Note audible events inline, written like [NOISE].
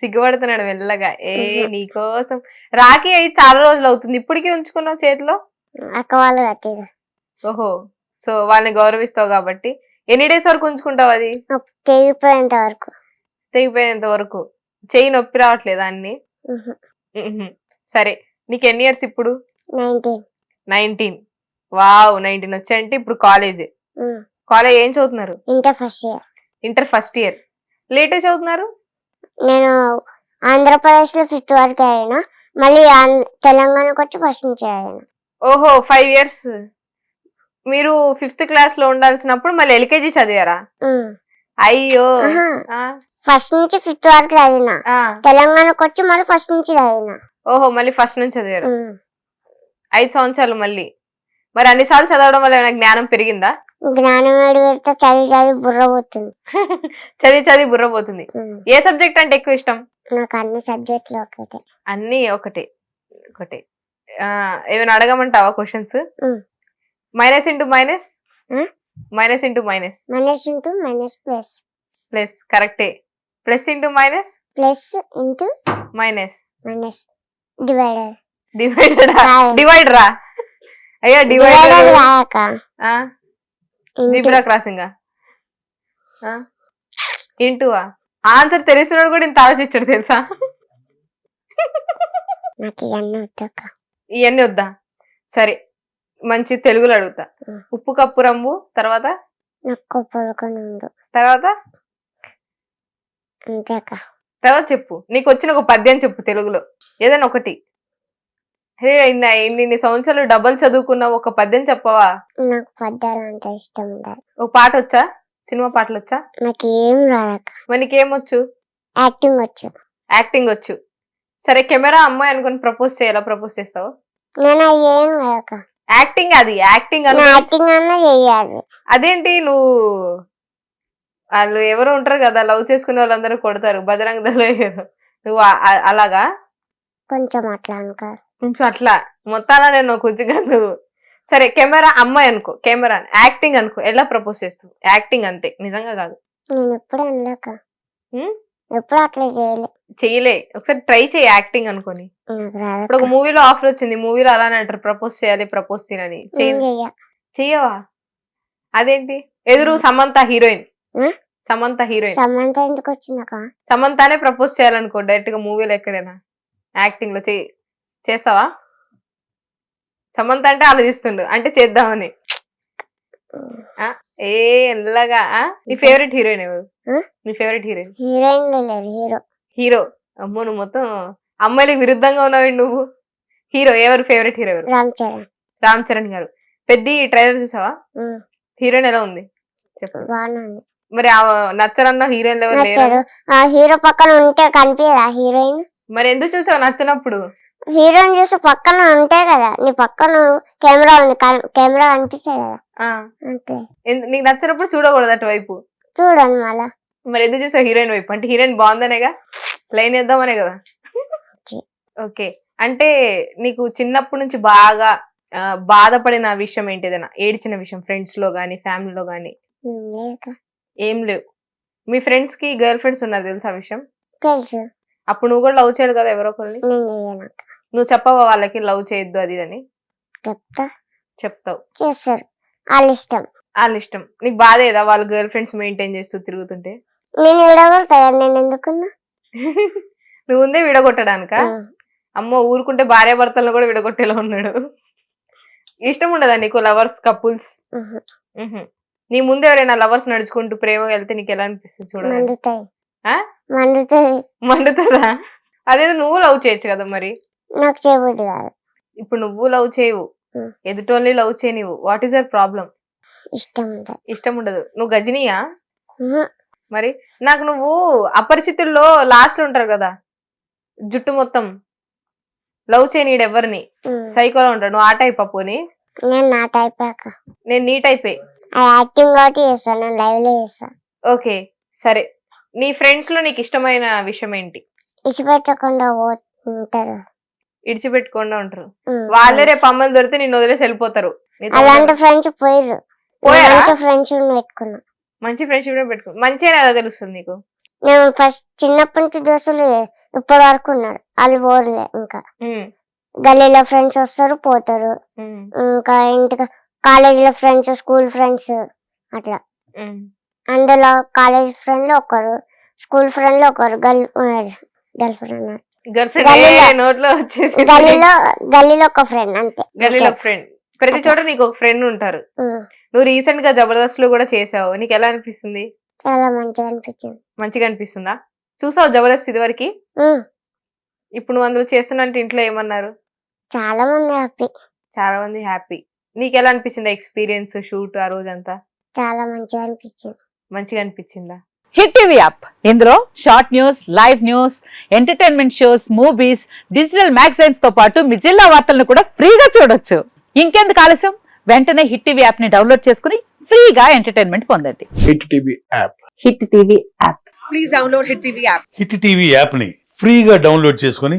సిగ్గుపడుతున్నాడు మెల్లగా. ఏ నీకోసం. రాఖీ అయి చాలా రోజులు అవుతుంది. ఇప్పటికీ ఉంచుకున్నావు చేతిలో? అక్క వాళ్ళు కట్టిరు ఓహో. సో వాళ్ళని గౌరవిస్తావు కాబట్టి. ఎన్ని డేస్ వరకు ఉంచుకుంటావు అది? తెగిపోయేంత వరకు. తెగిపోయేంత వరకు. చెయ్యి నొప్పి రావట్లేదా అన్ని. సరే. నీకు ఎన్ని ఇయర్స్ ఇప్పుడు? నైన్టీన్. నైన్టీన్. వావ్ నైన్టీన్ వచ్చాయంటే ఇప్పుడు కాలేజ్. కాలేజ్ ఏం చదువుతున్నారు? Inter first year. Inter first year. లేటే చదువుతున్నారు? నేను ఆంధ్రప్రదేశ్లో ఫిఫ్త్ వరకు అయినా మళ్ళీ తెలంగాణకు వచ్చి ఫస్ట్ నుంచి అయినా. ఓహో ఫైవ్ ఇయర్స్. మీరు ఫిఫ్త్ క్లాస్లో ఉండాల్సినప్పుడు మళ్ళీ ఎల్కేజీ చదివారా? అయ్యో. ఫస్ట్ నుంచి ఫిఫ్త్ వరకు చదివిన. తెలంగాణకు వచ్చి మళ్ళీ ఫస్ట్ నుంచి చదివిన. ఓహో మళ్ళీ ఫస్ట్ నుంచి చదివారు. ఐదు సంవత్సరాలు మళ్ళీ. మరి అన్ని సార్లు చదవడం వల్ల జ్ఞానం పెరిగిందా? జ్ఞానం పెడితే చదివి చదివి బుర్ర పోతుంది. చదివి చదివి బుర్ర పోతుంది. ఉమ్. ఏ సబ్జెక్ట్ అంటే ఎక్కువ ఇష్టం? నాకు అన్ని సబ్జెక్టులు ఒకటే అన్ని ఒకటే. ఒకటే. ఏమైనా అడగమంటావా questions. Minus into minus? Minus into minus minus into minus plus plus కరెక్టే plus into minus plus into minus minus divider divider. Divider అయ్యా డివైడర్ జీబ్రా క్రాసింగ్ ఇంటూవా? ఆన్సర్ తెలిసినోడు కూడా ఇంత ఆలోచించాడు తెలుసా? నాకు ఇవన్నీ వద్దక్క ఇవన్నీ వద్దా? సరే మంచి తెలుగులో అడుగుతా. ఉప్పు కప్పు రంబు తర్వాత? తర్వాత? తర్వాత చెప్పు. నీకు వచ్చిన ఒక పద్యం చెప్పు తెలుగులో. ఏదైనా ఒకటి. ఇన్ని సంవత్సరాలు డబల్ చదువుకున్న ఒక పద్యం చెప్పవా? నాకు పద్యాలు అంటే ఇష్టం ఉండదు. ఒక పాట వచ్చా? సినిమా పాటలు వచ్చా? నాకు ఏం రాదక్క. మరి నీకేమొచ్చు యాక్టింగ్ వచ్చు. యాక్టింగ్ వచ్చు. సరే కెమెరా అమ్మాయి అనుకుని ప్రపోజ్ చేయాలా? ప్రపోజ్ చేస్తావు? నేను ఏం కాదక్క యాక్టింగ్ అది యాక్టింగ్ అను యాక్టింగ్ అన్నా చెయ్యాలి. అదేంటి నువ్వు వాళ్ళు ఎవరు ఉంటారు కదా లవ్ చేసుకునే వాళ్ళందరూ కొడతారు బజరంగ దళ. నువ్వు ఆ- ఆ- అలాగా? కొంచెం అట్లా అనుకో కొంచెం అట్లా మొత్తాన నేను కొంచెం సరే కెమెరా అమ్మాయి అనుకో కెమెరా యాక్టింగ్ అనుకో ఎలా ప్రపోజ్ చేస్తావు? యాక్టింగ్ అంతే నిజంగా కాదు. నేను ఎప్పుడు అనలేక ఉమ్? ఎప్పుడు అట్లా చేయలే. ఒకసారి ట్రై చేయి యాక్టింగ్ అనుకోని. నాకు ఇప్పుడు ఒక మూవీలో ఆఫర్ వచ్చింది మూవీలో అలానే అంటారు ప్రపోజ్ చేయాలి ప్రపోజ్ చెయ్య. చెయ్యవా? అదేంటి? ఎదురు సమంత హీరోయిన్? సమంత హీరోయిన్. సమంత ఎందుకు సమంతానే ప్రపోజ్ చేయాలనుకో డైరెక్ట్గా మూవీలో ఎక్కడైనా యాక్టింగ్లో చెయ్యి. చేస్తావా? సమంత అంటే ఆలోచిస్తుండు. అంటే చేద్దామని? ఏ ఎల్లగా? నీ ఫేవరెట్ హీరోయిన్ ఎవరు? నీ favourite heroine heroine hero. Hero? అమ్మో నువ్వు మొత్తం అమ్మాయిలకు విరుద్ధంగా ఉన్నావు నువ్వు. హీరో ఎవరు? ఫేవరెట్ హీరో ఎవరు? రామ్ చరణ్. రామ్ చరణ్ గారు. పెద్ద ట్రైలర్ చూసావా? హీరోయిన్ ఎలా ఉంది? చెప్పు. బాగున్నాను మరి ఆ నచ్చరన్న హీరోయిన్ ఎవరు ఆ హీరో పక్కన ఉంటే కనిపించదా హీరోయిన్? మరి ఎందుకు చూసావు నచ్చినప్పుడు? హీరోయిన్ చూసి పక్కన ఉంటే కదా నీ పక్కన కెమెరా ఉంది కెమెరా కనిపిస్తాయి కదా. అంతే. నీకు నచ్చినప్పుడు చూడకూడదు అటువైపు. చూడండి మళ్ళా. మరి ఎందుకు చూసావు హీరోయిన్ వైపు? అంటే హీరోయిన్ బాగుందనేగా? లైన్ వేద్దామనే కదా? ఓకే. అంటే నీకు చిన్నప్పటి నుంచి బాగా బాధపడిన విషయం ఏంటి ఏదైనా ఏడ్చిన విషయం ఫ్రెండ్స్లో గానీ ఫ్యామిలీలో గానీ? ఏం లేవు. మీ ఫ్రెండ్స్కి గర్ల్ ఫ్రెండ్స్ ఉన్నారు తెలుసా విషయం? తెలుసు. అప్పుడు నువ్వు కూడా లవ్ చేయాలి కదా ఎవరో ఒకరిని? నువ్వు చెప్పవా వాళ్ళకి లవ్ చేయొద్దు అది అని? చెప్తా. చెప్తావు. చేస్తారు. వాళ్ళ ఇష్టం. వాళ్ళ ఇష్టం. నీకు బాధేదా వాళ్ళు గర్ల్ ఫ్రెండ్స్ మెయింటైన్ చేస్తూ తిరుగుతుంటే? నేను విడగొడతా నేను ఎందుకున్నా? [LAUGHS] నువ్వు ఉందే విడగొట్టడానిక? అమ్మో ఊరుకుంటే భార్య భర్తలను కూడా విడగొట్టేలా ఉన్నాడు. ఇష్టం ఉండదా నీకు లవర్స్ కపుల్స్. నీ ముందు ఎవరైనా లవర్స్ నడుచుకుంటూ ప్రేమ వెళ్తే నీకు ఎలా అనిపిస్తుంది చూడండి మండుతుందా? అదేదో నువ్వు లవ్ చేయొచ్చు కదా మరి. నాకు చేయబుద్ది కాదు. ఇప్పుడు నువ్వు లవ్ చేయవు. ఎదుటోళ్ళని లవ్ చేయనివు వాట్ ఈస్ యర్ ప్రాబ్లం ఇష్టం ఉంటుంది ఇష్టం ఉండదు. నువ్వు గజనీయా? మరి నాకు నువ్వు అపరిచితుల్లో లాస్ట్లో ఉంటారు కదా? జుట్టు మొత్తం. లవ్ చేయనీడు ఎవరిని. సైకోలో ఉంటాడు. నువ్వు ఆ టైప్ పోని? నేను నా టైప్ నేను నీ టైపే యాక్టింగ్ కాబట్టి చేస్తాను నేను లైవ్లో చేస్తా. ఓకే సరే. నీ ఫ్రెండ్స్లో నీకు ఇష్టమైన విషయం ఏంటి? పో ఉంటారు. ఇడిచిపెట్టుకుండా ఉంటారు. వాళ్ళే రేపు అమ్మలు దొరికితే నిన్ను వదిలేసి వెళ్ళిపోతారు. అలాంటి ఫ్రెండ్స్ పోయారా? మంచి ఫ్రెండ్స్ పెట్టుకున్నా. మంచి ఫ్రెండ్షిప్ పెట్టుకో మంచి ఎలా తెలుస్తుంది నీకు? నేను ఫస్ట్ చిన్నప్పటి నుంచి దోస్తులు ఇప్పటి వరకు ఉన్నారు. వాళ్ళు పోరులే ఇంకా. గల్లీలో ఫ్రెండ్స్ వస్తారు పోతారు. ఇంకా ఇంటికి కాలేజీలో ఫ్రెండ్స్ స్కూల్ ఫ్రెండ్స్ అట్లా. అందులో కాలేజ్ ఫ్రెండ్లో ఒకరు స్కూల్ ఫ్రెండ్లో ఒకరు girl girlfriend girlfriend నోట్లో వచ్చేసి గల్లీలో గల్లీలో ఒక ఫ్రెండ్ అంతే. గల్లీలో ఫ్రెండ్ ప్రతి చోట నీకు ఒక ఫ్రెండ్ ఉంటారు. నువ్వు రీసెంట్గా జబర్దస్త్లో కూడా చేసావు. నీకు ఎలా అనిపిస్తుంది? చాలా మంచిగా అనిపించింది. మంచిగా అనిపిస్తుందా? చూసావు జబర్దస్త్ ఇదివరకు? ఉమ్, ఇప్పుడు నువ్వు అందులో చేస్తున్నట్టు ఇంట్లో ఏమన్నారు? చాలా మంది హ్యాపీ చాలా మంది హ్యాపీ నీకు ఎలా అనిపించింది ఎక్స్పీరియన్స్ షూట్ ఆ రోజంతా? చాలా మంచిగా అనిపించింది. మంచిగా అనిపించిందా? Hit TV app. ఇందులో short news live news entertainment shows movies digital మ్యాగజైన్స్తో పాటు మీ జిల్లా వార్తలను కూడా ఫ్రీగా చూడొచ్చు. ఇంకెందుకు ఆలస్యం? వెంటనే హిట్ టీవీ యాప్ని డౌన్లోడ్ చేసుకుని ఫ్రీగా ఎంటర్టైన్మెంట్ పొందండి. Hit TV app. Hit TV app. Hit TV యాప్ని ఫ్రీగా డౌన్లోడ్ చేసుకొని